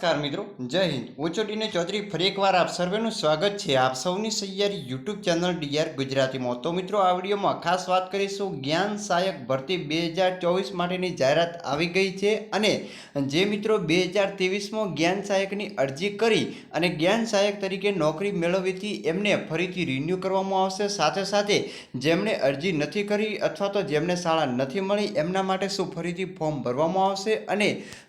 નમસ્કાર મિત્રો, જય હિન્દ. ઓચોડીને ચૌધરી ફરી એકવાર આપ સર્વેનું સ્વાગત છે આપ સૌની સૈયારી યુટ્યુબ ચેનલ ડીઆર ગુજરાતીમાં. તો મિત્રો, આ વિડીયોમાં ખાસ વાત કરીશું જ્ઞાન સહાયક ભરતી બે હજાર ચોવીસ માટેની જાહેરાત આવી ગઈ છે અને જે મિત્રો બે હજાર ત્રેવીસમાં જ્ઞાન સહાયકની અરજી કરી અને જ્ઞાન સહાયક તરીકે નોકરી મેળવી હતી એમને ફરીથી રિન્યૂ કરવામાં આવશે. સાથે સાથે જેમણે અરજી નથી કરી અથવા તો જેમને શાળા નથી મળી, એમના માટે શું ફરીથી ફોર્મ ભરવામાં આવશે અને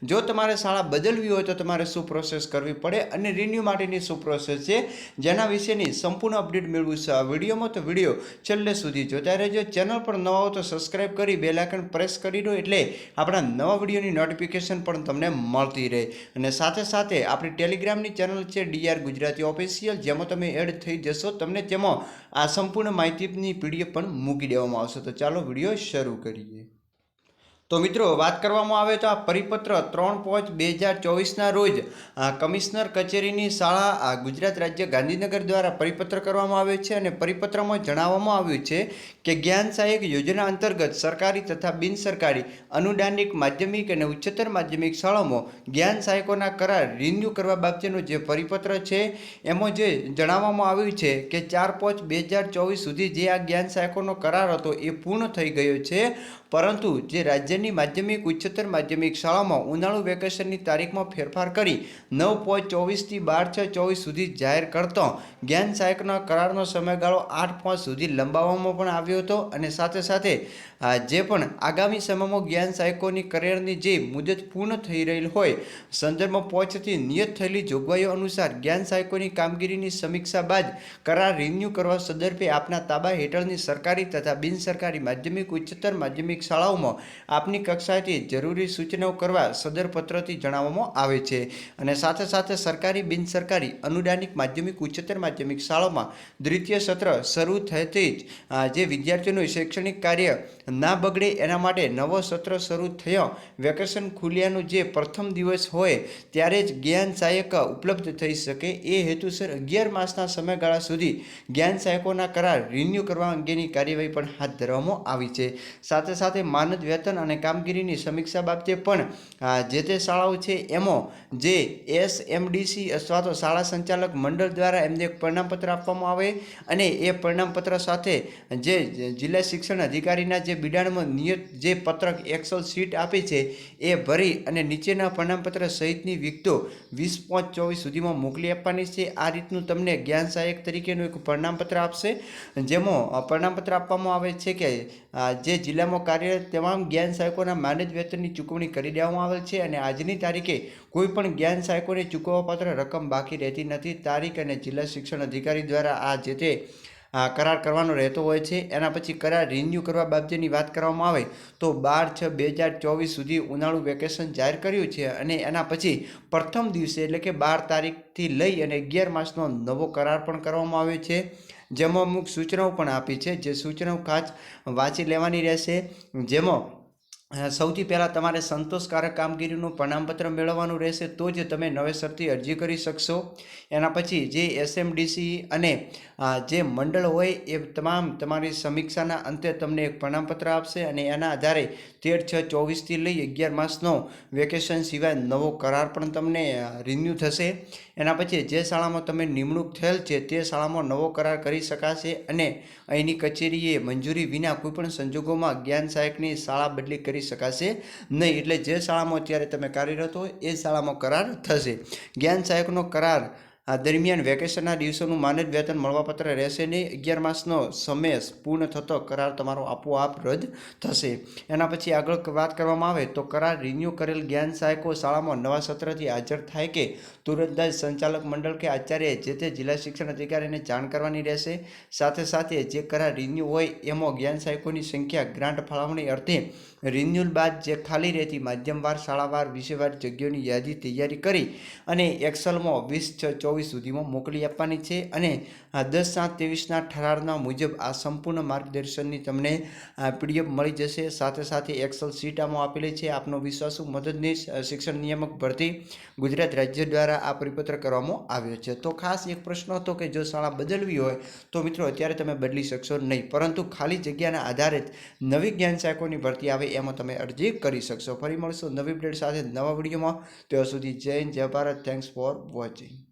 જો તમારે શાળા બદલવી હોય તો તમારે શું પ્રોસેસ કરવી પડે અને રિન્યૂ માટેની શું પ્રોસેસ છે, જેના વિશેની સંપૂર્ણ અપડેટ મેળવું છે. આ વિડીયોમાં તો વીડિયો છેલ્લે સુધી જોતા રહેજો. ચેનલ પર નવા હો તો સબસ્ક્રાઈબ કરી બેલ આઇકન પ્રેસ કરી દો એટલે આપણા નવા વિડીયોની નોટિફિકેશન પણ તમને મળતી રહે. અને સાથે સાથે આપણી ટેલિગ્રામની ચેનલ છે ડીઆર ગુજરાતી ઓફિશિયલ જેમાં તમે એડ થઈ જશો, તમને તેમાં આ સંપૂર્ણ માહિતીની પીડીએફ પણ મૂકી દેવામાં આવશે. તો ચાલો વીડિયો શરૂ કરીએ. તો મિત્રો, વાત કરવામાં આવે તો આ પરિપત્ર ત્રણ પાંચ બે હજાર ચોવીસના રોજ કમિશનર કચેરીની શાળા ગુજરાત રાજ્ય ગાંધીનગર દ્વારા પરિપત્ર કરવામાં આવ્યો છે અને પરિપત્રમાં જણાવવામાં આવ્યું છે કે જ્ઞાન સહાયક યોજના અંતર્ગત સરકારી તથા બિનસરકારી અનુદાનિક માધ્યમિક અને ઉચ્ચતર માધ્યમિક શાળાઓમાં જ્ઞાન સહાયકોના કરાર રિન્યૂ કરવા બાબતેનો જે પરિપત્ર છે, એમાં જે જણાવવામાં આવ્યું છે કે ચાર પાંચ બે હજાર ચોવીસ સુધી જે આ જ્ઞાન સહાયકોનો કરાર હતો એ પૂર્ણ થઈ ગયો છે. પરંતુ જે રાજ્યની માધ્યમિક, ઉચ્ચતર માધ્યમિક શાળામાં ઉનાળુ વેકેશનની તારીખમાં ફેરફાર કરી નવ પોઈન્ટ ચોવીસથી બાર છ ચોવીસ સુધી જાહેર કરતો જ્ઞાન સહાયકના કરારનો સમયગાળો આઠ પાંચ સુધી લંબાવવામાં પણ આવ્યો હતો અને સાથે સાથે જે પણ આગામી સમયમાં જ્ઞાન સહાયકોની કરિયરની જે મુદત પૂર્ણ થઈ રહેલ હોય, સંદર્ભમાં પહોંચતી નિયત થયેલી જોગવાઈઓ અનુસાર જ્ઞાન સહાયકોની કામગીરીની સમીક્ષા બાદ કરાર રિન્યૂ કરવા સંદર્ભે આપના તાબા હેઠળની સરકારી તથા બિન સરકારી માધ્યમિક, ઉચ્ચતર માધ્યમિક શાળાઓમાં આપની કક્ષાએથી જરૂરી સૂચનાઓ કરવા સદર પત્રથી જણાવવામાં આવે છે અને સાથે સાથે સરકારી બિન સરકારી અનુદાનિક માધ્યમિક, ઉચ્ચતર માધ્યમિક શાળાઓમાં દ્વિતીય સત્ર શરૂ થતી જ જે વિદ્યાર્થીઓનું શૈક્ષણિક કાર્ય ના બગડે એના માટે નવો સત્ર શરૂ થયો. વેકેશન ખુલ્યાનો જે પ્રથમ દિવસ હોય ત્યારે જ જ્ઞાન સહાયક ઉપલબ્ધ થઈ શકે એ હેતુસર અગિયાર માસના સમયગાળા સુધી જ્ઞાન સહાયકોના કરાર રિન્યૂ કરવા અંગેની કાર્યવાહી પણ હાથ ધરવામાં આવી છે. સાથે સાથે માનદ વેતન અને કામગીરીની સમીક્ષા બાબતે પણ જે તે શાળાઓ છે એમાં, જે એસ એમડીસી અથવા તો શાળા સંચાલક મંડળ દ્વારા એમને એક પરિણામપત્ર આપવામાં આવે અને એ પરિણામપત્ર સાથે જે જિલ્લા શિક્ષણ અધિકારીના જે બિડાણમાં નિયત જે પત્રક એક્સલ શીટ આપી છે, એ ભરી અને નીચેના પરિણામપત્ર સહિતની વિગતો વીસ પાંચ ચોવીસ સુધીમાં મોકલી આપવાની છે. આ રીતનું તમને જ્ઞાન સહાયક તરીકેનું એક પરિણામપત્ર આપશે. જેમાં પરિણામપત્ર આપવામાં આવે છે કે જે જિલ્લામાં કાર્યરત તમામ જ્ઞાન સહાયકોના માનદ વેતનની ચૂકવણી કરી દેવામાં આવેલ છે અને આજની તારીખે કોઈ પણ જ્ઞાન સહાયકોને ચૂકવવાપાત્ર રકમ બાકી રહેતી નથી. તારીખ અને જિલ્લા શિક્ષણ અધિકારી દ્વારા આ જે તે કરાર કરવાનો રહેતો હોય છે. એના પછી કરાર રિન્યૂ કરવા બાબતેની વાત કરવામાં આવે તો બાર છ બે હજાર ચોવીસ સુધી ઉનાળુ વેકેશન જાહેર કર્યું છે અને એના પછી પ્રથમ દિવસે એટલે કે બાર તારીખથી લઈ અને અગિયાર માસનો નવો કરાર પણ કરવામાં આવ્યો છે. જેમાં અમુક સૂચનાઓ પણ આપી છે. જે સૂચનાઓ ખાસ વાંચી લેવાની રહેશે. જેમાં સૌથી પહેલાં તમારે સંતોષકારક કામગીરીનું પ્રમાણપત્ર મેળવવાનું રહેશે, તો જ તમે નવેસરથી અરજી કરી શકશો. એના પછી જે એસએમડીસી અને જે મંડળ હોય એ તમામ તમારી સમીક્ષાના અંતે તમને એક પ્રમાણપત્ર આપશે અને એના આધારે તેર છ ચોવીસથી લઈ અગિયાર માસનો વેકેશન સિવાય નવો કરાર પણ તમને રિન્યૂ થશે. એના પછી જે શાળામાં તમે નિમણૂક થયેલ છે તે શાળામાં નવો કરાર કરી શકાશે અને અહીંની કચેરીએ મંજૂરી વિના કોઈપણ સંજોગોમાં જ્ઞાન સહાયકની શાળા બદલી કરી શકાશે નહીં. એટલે જે શાળામાં અત્યારે તમે કાર્યરત હોય એ શાળામાં કરાર થશે. જ્ઞાન સહાયકનો કરાર દરમિયાન વેકેશનના દિવસોનું માનદ વેતન મળવાપત્ર રહેશે નહીં. અગિયાર માસનો સમય પૂર્ણ થતો કરાર તમારો આપોઆપ રદ થશે. એના પછી આગળ વાત કરવામાં આવે તો કરાર રિન્યૂ કરેલ જ્ઞાન સહાયકો શાળામાં નવા સત્રથી હાજર થાય કે તુરંત જ સંચાલક મંડળ કે આચાર્ય જે તે જિલ્લા શિક્ષણ અધિકારીને જાણ કરવાની રહેશે. સાથે સાથે જે કરાર રિન્યૂ હોય એમાં જ્ઞાન સહાયકોની સંખ્યા ગ્રાન્ટ ફાળવણી અર્થે રિન્યુઅલ બાદ જે ખાલી રહેતી માધ્યમવાર, શાળાવાર, વિષયવાર જગ્યાઓની યાદી તૈયારી કરી અને એક્સલમાં વીસ છ ચોવીસ ચોવીસ સુધીમાં મોકલી આપવાની છે અને દસ સાત ત્રેવીસના ઠરારના મુજબ આ સંપૂર્ણ માર્ગદર્શનની તમને પીડીએફ મળી જશે. સાથે સાથે એક્સલ સીટ આમાં આપેલી છે. આપનો વિશ્વાસુ મદદનીશ, શિક્ષણ નિયામક ભરતી ગુજરાત રાજ્ય દ્વારા આ પરિપત્ર કરવામાં આવ્યો છે. તો ખાસ એક પ્રશ્ન હતો કે જો શાળા બદલવી હોય, તો મિત્રો અત્યારે તમે બદલી શકશો નહીં. પરંતુ ખાલી જગ્યાના આધારે નવી જ્ઞાન સહાયકોની ભરતી આવે એમાં તમે અરજી કરી શકશો. ફરી મળશો નવી અપડેટ સાથે નવા વિડીયોમાં. ત્યાં સુધી જય હિન્દ, જય ભારત. Thanks for watching